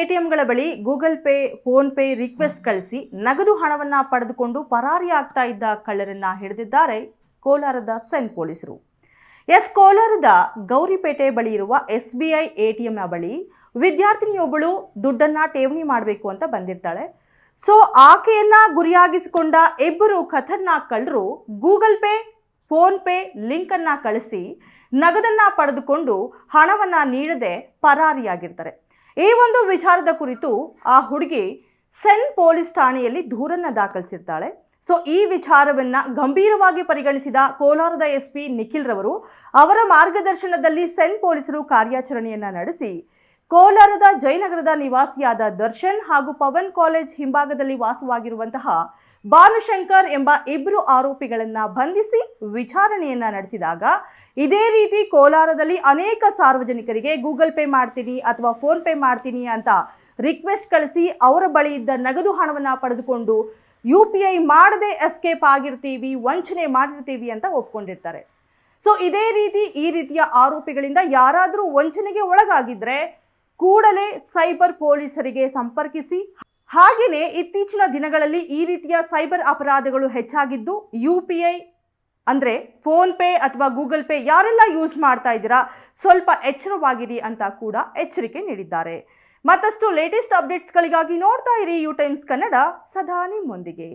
ಎಟಿಎಂಗಳ ಬಳಿ Google Pay, PhonePe request ಕಳಿಸಿ ನಗದು ಹಣವನ್ನ ಪಡೆದುಕೊಂಡು ಪರಾರಿಯಾಗ್ತಾ ಇದ್ದ ಕಳ್ಳರನ್ನ ಹಿಡಿದಿದ್ದಾರೆ ಕೋಲಾರದ ಸೆನ್ ಪೊಲೀಸರು. ಎಸ್ ಕೋಲಾರದ ಗೌರಿಪೇಟೆ ಬಳಿ ಇರುವ ಎಸ್ ಬಿ ಐ ಎಟಿಎಂನ ಬಳಿ ವಿದ್ಯಾರ್ಥಿನಿಯೊಬ್ಬಳು ದುಡ್ಡನ್ನ ಠೇವಣಿ ಮಾಡಬೇಕು ಅಂತ ಬಂದಿರ್ತಾಳೆ. ಸೊ ಆಕೆಯನ್ನ ಗುರಿಯಾಗಿಸಿಕೊಂಡ ಇಬ್ಬರು ಖತರ್ನಾಕ್ ಕಳ್ಳರು Google Pay, PhonePe link ಅನ್ನ ಕಳಿಸಿ ನಗದನ್ನ ಪಡೆದುಕೊಂಡು ಹಣವನ್ನ ನೀಡದೆ ಪರಾರಿಯಾಗಿರ್ತಾರೆ. ಈ ಒಂದು ವಿಚಾರದ ಕುರಿತು ಆ ಹುಡುಗಿ ಸೆನ್ ಪೊಲೀಸ್ ಠಾಣೆಯಲ್ಲಿ ದೂರನ್ನ ದಾಖಲಿಸಿರ್ತಾಳೆ. ಸೊ ಈ ವಿಚಾರವನ್ನ ಗಂಭೀರವಾಗಿ ಪರಿಗಣಿಸಿದ ಕೋಲಾರದ ಎಸ್ ಪಿ ನಿಖಿಲ್ ರವರು ಅವರ ಮಾರ್ಗದರ್ಶನದಲ್ಲಿ ಸೆನ್ ಪೊಲೀಸರು ಕಾರ್ಯಾಚರಣೆಯನ್ನ ನಡೆಸಿ, ಕೋಲಾರದ ಜಯನಗರದ ನಿವಾಸಿಯಾದ ದರ್ಶನ್ ಹಾಗೂ ಪವನ್ ಕಾಲೇಜ್ ಹಿಂಭಾಗದಲ್ಲಿ ವಾಸವಾಗಿರುವಂತಹ ಭಾನುಶಂಕರ್ ಎಂಬ ಇಬ್ಬರು ಆರೋಪಿಗಳನ್ನ ಬಂಧಿಸಿ ವಿಚಾರಣೆಯನ್ನ ನಡೆಸಿದಾಗ ಇದೇ ರೀತಿ ಕೋಲಾರದಲ್ಲಿ ಅನೇಕ ಸಾರ್ವಜನಿಕರಿಗೆ ಗೂಗಲ್ ಪೇ ಮಾಡ್ತೀನಿ ಅಥವಾ ಫೋನ್ ಪೇ ಮಾಡ್ತೀನಿ ಅಂತ ರಿಕ್ವೆಸ್ಟ್ ಕಳಿಸಿ ಅವರ ಬಳಿ ಇದ್ದ ನಗದು ಹಣವನ್ನ ಪಡೆದುಕೊಂಡು ಯು ಪಿ ಐ ಮಾಡದೆ ಎಸ್ಕೇಪ್ ಆಗಿರ್ತೀವಿ, ವಂಚನೆ ಮಾಡಿರ್ತೀವಿ ಅಂತ ಒಪ್ಕೊಂಡಿರ್ತಾರೆ. ಸೊ ಇದೇ ರೀತಿ ಈ ರೀತಿಯ ಆರೋಪಿಗಳಿಂದ ಯಾರಾದರೂ ವಂಚನೆಗೆ ಒಳಗಾಗಿದ್ರೆ ಕೂಡಲೇ ಸೈಬರ್ ಪೊಲೀಸರಿಗೆ ಸಂಪರ್ಕಿಸಿ ಹಾಗೆಯೇ ಇತ್ತೀಚಿನ ದಿನಗಳಲ್ಲಿ ಈ ರೀತಿಯ ಸೈಬರ್ ಅಪರಾಧಗಳು ಹೆಚ್ಚಾಗಿದ್ದು, ಯು ಪಿ ಐ ಅಂದರೆ ಫೋನ್ಪೇ ಅಥವಾ ಗೂಗಲ್ ಪೇ ಯಾರೆಲ್ಲ ಯೂಸ್ ಮಾಡ್ತಾ ಇದ್ದೀರಾ, ಸ್ವಲ್ಪ ಎಚ್ಚರವಾಗಿರಿ ಅಂತ ಕೂಡ ಎಚ್ಚರಿಕೆ ನೀಡಿದ್ದಾರೆ. ಮತ್ತಷ್ಟು ಲೇಟೆಸ್ಟ್ ಅಪ್ಡೇಟ್ಸ್ಗಳಿಗಾಗಿ ನೋಡ್ತಾ ಇರಿ ಯು ಟೈಮ್ಸ್ ಕನ್ನಡ, ಸದಾ ನಿಮ್ಮೊಂದಿಗೆ.